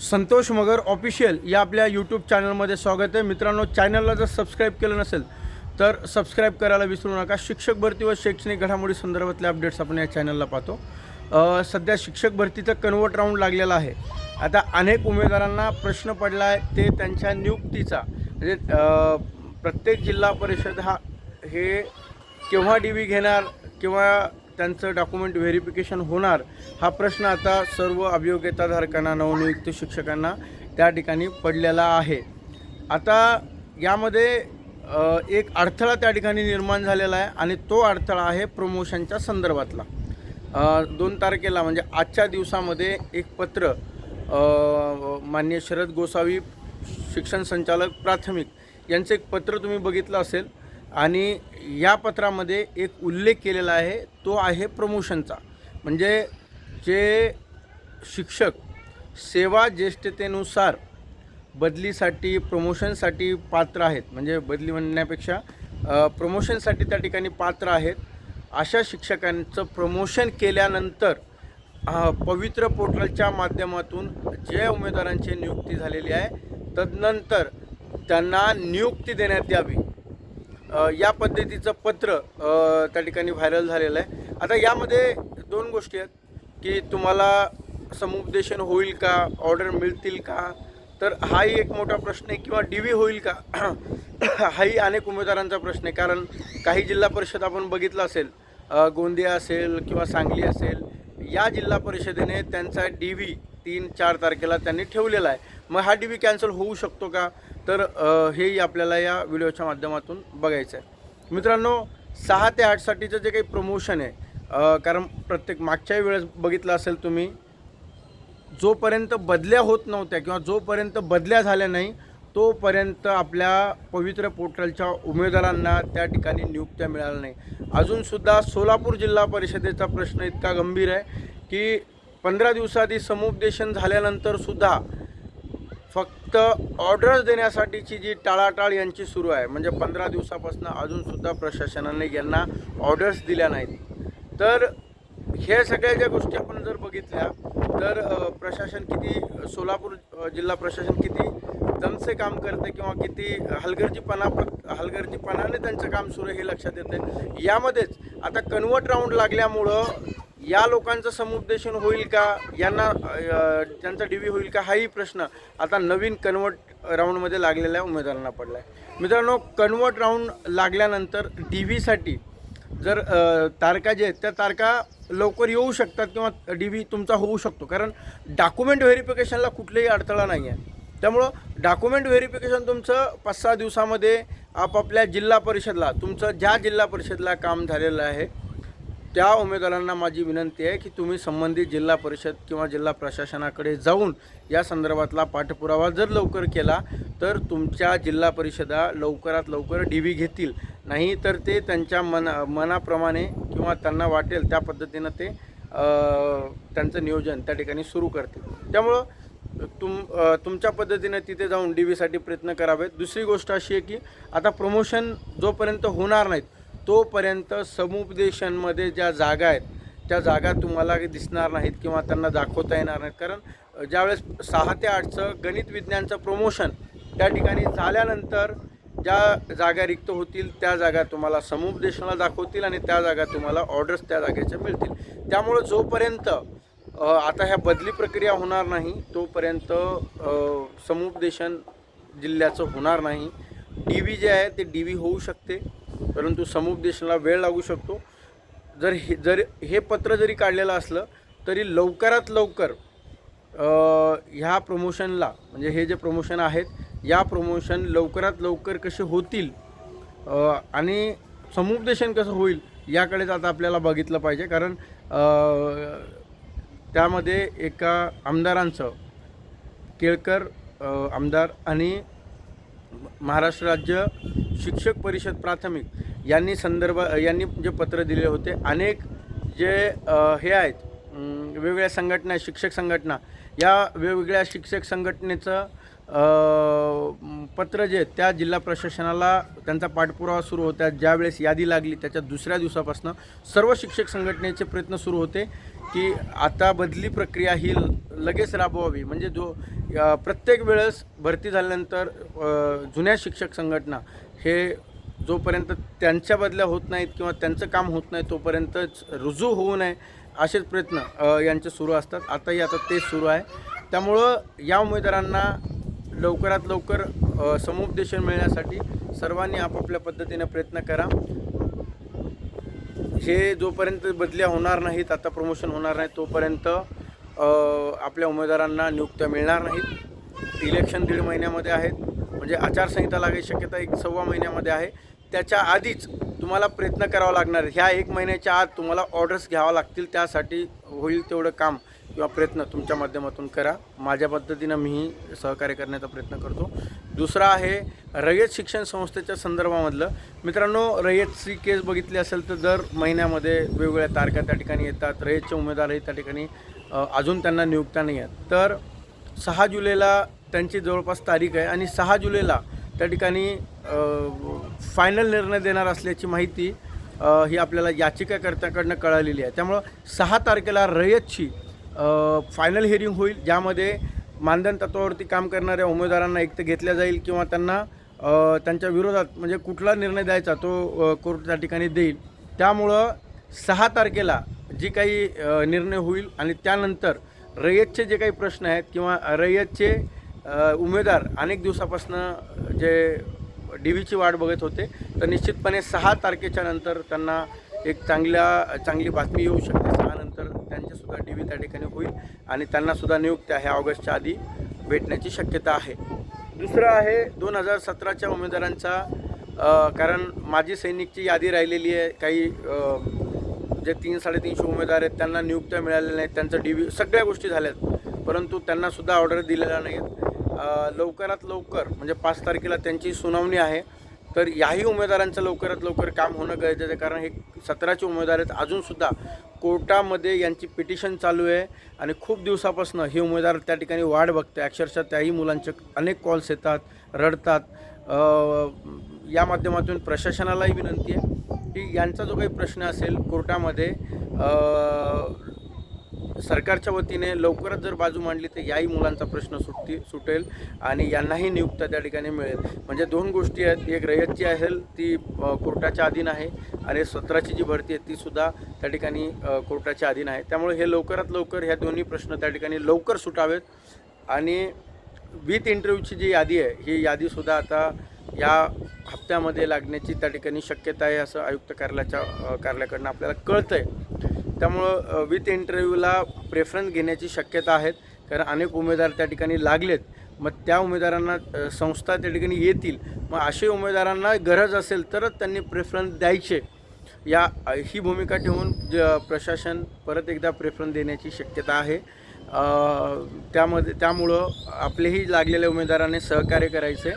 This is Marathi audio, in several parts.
संतोष मगर ऑफिशियल या आपल्या यूट्यूब चॅनलमध्ये स्वागत आहे. मित्रांनो चॅनलला जर सबस्क्राईब केलं नसेल तर सबस्क्राईब करायला विसरू नका. शिक्षक भरती व शैक्षणिक घडामोडी संदर्भातले अपडेट्स आपण या चॅनलला पाहतो. सध्या शिक्षक भरतीचं कन्वर्ट राऊंड लागलेला आहे. आता अनेक उमेदवारांना प्रश्न पडला आहे ते त्यांच्या नियुक्तीचा. म्हणजे प्रत्येक जिल्हा परिषद हा हे केव्हा डी व्ही घेणार किंवा त्यांचं डॉक्युमेंट व्हेरिफिकेशन होणार हा प्रश्न आता सर्व अभियोग्यताधारकांना नवनियुक्त शिक्षकांना त्या ठिकाणी पडलेला आहे. आता यामध्ये एक अडथळा त्या ठिकाणी निर्माण झालेला आहे आणि तो अडथळा आहे प्रमोशनच्या संदर्भातला. दोन तारखेला म्हणजे आजच्या दिवसामध्ये एक पत्र माननीय शरद गोसावी शिक्षण संचालक प्राथमिक यांचं एक पत्र तुम्ही बघितलं असेल. आणि या पत्रामध्ये एक उल्लेख केलेला आहे तो आहे प्रमोशनचा. म्हणजे जे शिक्षक सेवा ज्येष्ठतेनुसार बदलीसाठी प्रमोशनसाठी पात्र आहेत म्हणजे बदली म्हणण्यापेक्षा प्रमोशनसाठी त्या ठिकाणी पात्र आहेत. अशा शिक्षकांचं प्रमोशन केल्यानंतर पवित्र पोर्टलच्या माध्यमातून जे उमेदवारांची नियुक्ती झालेली आहे तदनंतर त्यांना नियुक्ती देण्यात यावी. या पद्धतीचं पत्र त्या ठिकाणी व्हायरल झालेलं आहे. आता यामध्ये दोन गोष्टी आहेत की तुम्हाला समुपदेशन होईल का ऑर्डर मिळतील का? तर हाही एक मोठा प्रश्न आहे किंवा डी व्ही होईल का? हाही अनेक उमेदवारांचा प्रश्न आहे कारण काही जिल्हा परिषद आपण बघितलं असेल गोंदिया असेल किंवा सांगली असेल या जिल्हा परिषदेने त्यांचा डी व्ही तीन चार तारखेला त्यांनी ठेवलेला आहे. मग हा डी बी कॅन्सल होऊ शकतो का? तर हेही आपल्याला या व्हिडिओच्या माध्यमातून बघायचं आहे मित्रांनो सहा ते आठसाठीचं जे काही प्रमोशन आहे कारण प्रत्येक मागच्याही वेळेस बघितलं असेल तुम्ही जोपर्यंत बदल्या होत नव्हत्या किंवा जोपर्यंत बदल्या झाल्या नाही तोपर्यंत आपल्या पवित्र पोर्टलच्या उमेदवारांना त्या ठिकाणी नियुक्त्या मिळाल्या नाही. अजूनसुद्धा सोलापूर जिल्हा परिषदेचा प्रश्न इतका गंभीर आहे की पंधरा दिवसाआधी समुपदेशन झाल्यानंतरसुद्धा फक्त ऑर्डर्स देण्यासाठीची जी टाळाटाळ यांची सुरू आहे म्हणजे पंधरा दिवसापासून अजूनसुद्धा प्रशासनाने यांना ऑर्डर्स दिल्या नाहीत. तर ह्या सगळ्या ज्या गोष्टी आपण जर बघितल्या तर प्रशासन किती सोलापूर जिल्हा प्रशासन किती दमसे काम करते किंवा किती हलगर्जीपणा हलगर्जीपणाने त्यांचं काम सुरू आहे हे लक्षात येतं यामध्येच आता कन्वर्ट राऊंड लागल्यामुळं या लोकांचं समुपदेशन होईल का? यांना त्यांचा डी व्ही होईल का? हाही प्रश्न आता नवीन कन्वर्ट राऊंडमध्ये लागलेल्या उमेदवारांना पडला आहे मित्रांनो कन्वर्ट राऊंड लागल्यानंतर डी व्हीसाठी जर तारका जे आहेत त्या तारका लवकर येऊ शकतात किंवा डी व्ही तुमचा होऊ शकतो. कारण डॉक्युमेंट व्हेरिफिकेशनला कुठलाही अडथळा नाही आहे त्यामुळं डॉक्युमेंट व्हेरिफिकेशन तुमचं पाच सहा दिवसामध्ये आपापल्या जिल्हा परिषदला तुमचं ज्या जिल्हा परिषदला काम झालेलं आहे त्या उमेदवारांना माझी विनंती आहे की तुम्ही संबंधित जिल्हा परिषद किंवा जिल्हा प्रशासनाकडे जाऊन या संदर्भातला पाठपुरावा जर लवकर केला तर तुमच्या जिल्हा परिषदा लवकरात लवकर डी व्ही घेतील. नाही तर ते त्यांच्या मन मनाप्रमाणे किंवा त्यांना वाटेल त्या पद्धतीनं ते त्यांचं नियोजन त्या ठिकाणी सुरू करतील. त्यामुळं तुम तुमच्या पद्धतीनं तिथे जाऊन डी व्हीसाठी प्रयत्न करावेत. दुसरी गोष्ट अशी आहे की आता प्रमोशन जोपर्यंत होणार नाहीत तोपर्यंत समुपदेशनमध्ये ज्या जागा आहेत त्या जागा तुम्हाला दिसणार नाहीत किंवा त्यांना दाखवता येणार नाहीत. कारण ज्यावेळेस सहा ते आठचं गणित विज्ञानचं प्रमोशन त्या ठिकाणी झाल्यानंतर ज्या जागा रिक्त होतील त्या जागा तुम्हाला समुपदेशनाला दाखवतील आणि त्या जागा तुम्हाला ऑर्डर्स त्या जागेच्या मिळतील. त्यामुळं जोपर्यंत आता ह्या बदली प्रक्रिया होणार नाही तोपर्यंत समुपदेशन जिल्ह्याचं होणार नाही. डी व्ही जे आहे ते डी व्ही होऊ शकते. परंतु समुपदेशनाला वेळ लागू शकतो. जर हे जर हे पत्र जरी काढलेलं असलं तरी लवकरात लवकर ह्या प्रमोशनला म्हणजे हे जे प्रमोशन आहेत या प्रमोशन लवकरात लवकर कसे होतील आणि समुपदेशन कसं होईल याकडेच आता आपल्याला बघितलं पाहिजे. कारण त्यामध्ये एका आमदारांचं केळकर आमदार आणि महाराष्ट्र राज्य शिक्षक परिषद प्राथमिक यांनी संदर्भ यांनी जे पत्र दिले होते अनेक जे हे आहेत वेगवेगळ्या संघटना शिक्षक संघटना या वेगवेगळ्या शिक्षक संघटनेचं पत्र जे त्या जिल्हा प्रशासनाला त्यांचा पाठपुरावा सुरू होता. ज्यावेळेस यादी लागली त्याच्या दुसऱ्या दिवसापासून सर्व शिक्षक संघटनेचे प्रयत्न सुरू होते. की आता बदली प्रक्रिया ही ल- लगेच राबवावी. म्हणजे जो प्रत्येक वेळेस भरती झाल्यानंतर जुन्या शिक्षक संघटना हे जोपर्यंत त्यांच्या बदल्या होत नाहीत किंवा त्यांचं काम होत नाही तोपर्यंतच रुजू होऊ नये असेच प्रयत्न यांचे सुरू असतात. आताही आता तेच सुरू आहे. त्यामुळं या उमेदवारांना लवकरात लवकर समुपदेशन मिळण्यासाठी सर्वांनी आपापल्या पद्धतीने प्रयत्न करा. हे जोपर्यंत बदल्या होणार नाहीत आता प्रमोशन होणार नाही तोपर्यंत आपल्या उमेदवारांना नियुक्त्या मिळणार नाहीत. इलेक्शन दीड महिन्यामध्ये आहेत. म्हणजे आचारसंहिता लागायची शक्यता एक सव्वा महिन्यामध्ये आहे. त्याच्या आधीच तुम्हाला प्रयत्न करावा लागणार ह्या एक महिन्याच्या आत तुम्हाला ऑर्डर्स घ्यावा लागतील. त्यासाठी होईल तेवढं काम किंवा प्रयत्न तुमच्या माध्यमातून करा. माझ्या पद्धतीनं मीही सहकार्य करण्याचा प्रयत्न करतो. दुसरा आहे रयत शिक्षण संस्थेच्या संदर्भामधलं. मित्रांनो रयतची केस बघितली असेल तर दर महिन्यामध्ये वेगवेगळ्या तारखा त्या ठिकाणी येतात. रयतचे उमेदवारही त्या ठिकाणी अजून त्यांना नियुक्त्या नाही आहेत. तर सहा जुलैला त्यांची जवळपास तारीख आहे आणि सहा जुलैला त्या ठिकाणी फायनल निर्णय देणार असल्याची माहिती ही आपल्याला याचिकाकर्त्याकडनं कळालेली आहे. त्यामुळं सहा तारखेला रयतची फायनल हिअरिंग होईल ज्यामध्ये मानधन तत्वावरती काम करणाऱ्या उमेदवारांना एक तर घेतल्या जाईल किंवा त्यांना त्यांच्या विरोधात म्हणजे कुठला निर्णय द्यायचा तो कोर्ट त्या ठिकाणी देईल. त्यामुळं सहा तारखेला जी काही निर्णय होईल आणि त्यानंतर रयतचे जे काही प्रश्न आहेत किंवा रयतचे उमेदवार अनेक दिवसापासून जे डी व्हीची वाट बघत होते तर निश्चितपणे सहा तारखेच्या नंतर त्यांना एक चांगल्या चांगली बातमी येऊ शकते. सहा त्यांचीसुद्धा डी व्ही त्या ठिकाणी होईल आणि त्यांनासुद्धा नियुक्त्या ह्या ऑगस्टच्या आधी भेटण्याची शक्यता आहे. दुसरं आहे दोन हजार सतराच्या उमेदवारांचा कारण माजी सैनिकची यादी राहिलेली आहे काही जे तीन साडेतीनशे उमेदवार आहेत त्यांना नियुक्त्या मिळालेल्या नाहीत त्यांचं डी व्ही सगळ्या गोष्टी झाल्यात परंतु त्यांनासुद्धा ऑर्डर दिलेल्या नाहीत. लवकरात लवकर म्हणजे पाच तारखेला त्यांची सुनावणी आहे तर याही उमेदवारांचं लवकरात लवकर काम होणं गरजेचं आहे कारण हे सतराचे उमेदवार आहेत अजूनसुद्धा कोर्टामध्ये यांची पिटिशन चालू आहे आणि खूप दिवसापासून हे उमेदवार त्या ठिकाणी वाढ बघते अक्षरशः त्याही मुलांचे अनेक कॉल्स येतात रडतात. या माध्यमातून प्रशासनालाही विनंती आहे की यांचा जो काही प्रश्न असेल कोर्टामध्ये सरकारच्या वतीने लवकरच जर बाजू मांडली तर याही मुलांचा प्रश्न सुटती सुटेल आणि यांनाही नियुक्त्या त्या ठिकाणी मिळेल. म्हणजे दोन गोष्टी आहेत. एक रयतची असेल ती कोर्टाच्या अधीन आहे आणि सत्राची जी भरती आहे तीसुद्धा त्या ठिकाणी कोर्टाच्या अधीन आहे. त्यामुळे हे लवकरात लवकर ह्या दोन्ही प्रश्न त्या ठिकाणी लवकर सुटावेत आणि विथ इंटरव्ह्यूची जी यादी आहे ही यादीसुद्धा आता या हप्त्यामध्ये लागण्याची त्या ठिकाणी शक्यता आहे असं आयुक्त कार्यालयाच्या कार्यालयाकडनं आपल्याला कळतं आहे त्यामुळं विथ इंटरव्ह्यूला प्रेफरन्स घेण्याची शक्यता आहेत. कारण अनेक उमेदवार त्या ठिकाणी लागलेत. मग त्या उमेदवारांना संस्था त्या ठिकाणी येतील. मग असे उमेदवारांना गरज असेल तरच त्यांनी प्रेफरन्स द्यायचे. या ही भूमिका ठेवून ज प्रशासन परत एकदा प्रेफरन्स देण्याची शक्यता आहे. त्यामध्ये त्यामुळं आपलेही लागलेल्या उमेदवाराने सहकार्य करायचे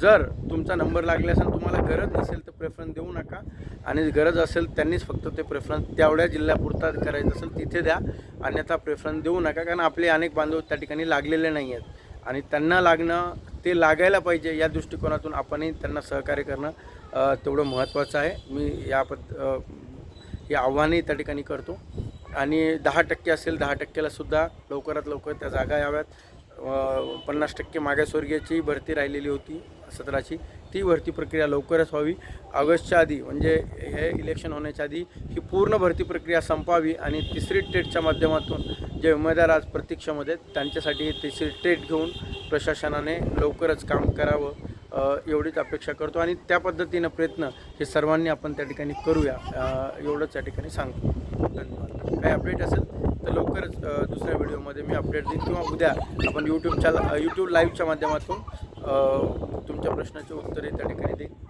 जर तुमचा नंबर लागला असेल तुम्हाला गरज नसेल तर प्रेफरन्स देऊ नका. आणि गरज असेल त्यांनीच फक्त ते प्रेफरन्स तेवढ्या जिल्ह्यापुरता करायचं असेल तिथे द्या. अन्यथा प्रेफरन्स देऊ नका कारण आपले अनेक बांधव त्या ठिकाणी लागलेले नाही आहेत आणि त्यांना लागणं ते लागायला पाहिजे या दृष्टिकोनातून आपणही त्यांना सहकार्य करणं तेवढं महत्त्वाचं आहे. मी या पद हे आव्हानही त्या ठिकाणी करतो. आणि दहा टक्के असेल दहा टक्क्यालासुद्धा लवकरात लवकर त्या जागा याव्यात. पन्नास टक्के मागासवर्गीयाची भरती राहिलेली होती सतराची. ती भरती प्रक्रिया लवकरच व्हावी. ऑगस्टच्या आधी म्हणजे हे इलेक्शन होण्याच्या आधी ही पूर्ण भरती प्रक्रिया संपावी आणि तिसरी टेटच्या माध्यमातून जे उमेदवार आज प्रतीक्षामध्ये आहेत, त्यांच्यासाठी तिसरी टेट घेऊन प्रशासनाने लवकरच काम करावं एवढीच अपेक्षा करतो. आणि त्या पद्धतीनं प्रयत्न हे सर्वांनी आपण त्या ठिकाणी करूया. एवढंच त्या ठिकाणी सांगतो. धन्यवाद. काही अपडेट असेल? तर लवकरच दुसऱ्या व्हिडिओमध्ये मी अपडेट देईन. किंवा उद्या आपण यूट्यूबच्या यूट्यूब लाईव्हच्या माध्यमातून तुमच्या प्रश्नाचे उत्तरे त्या ठिकाणी देईन.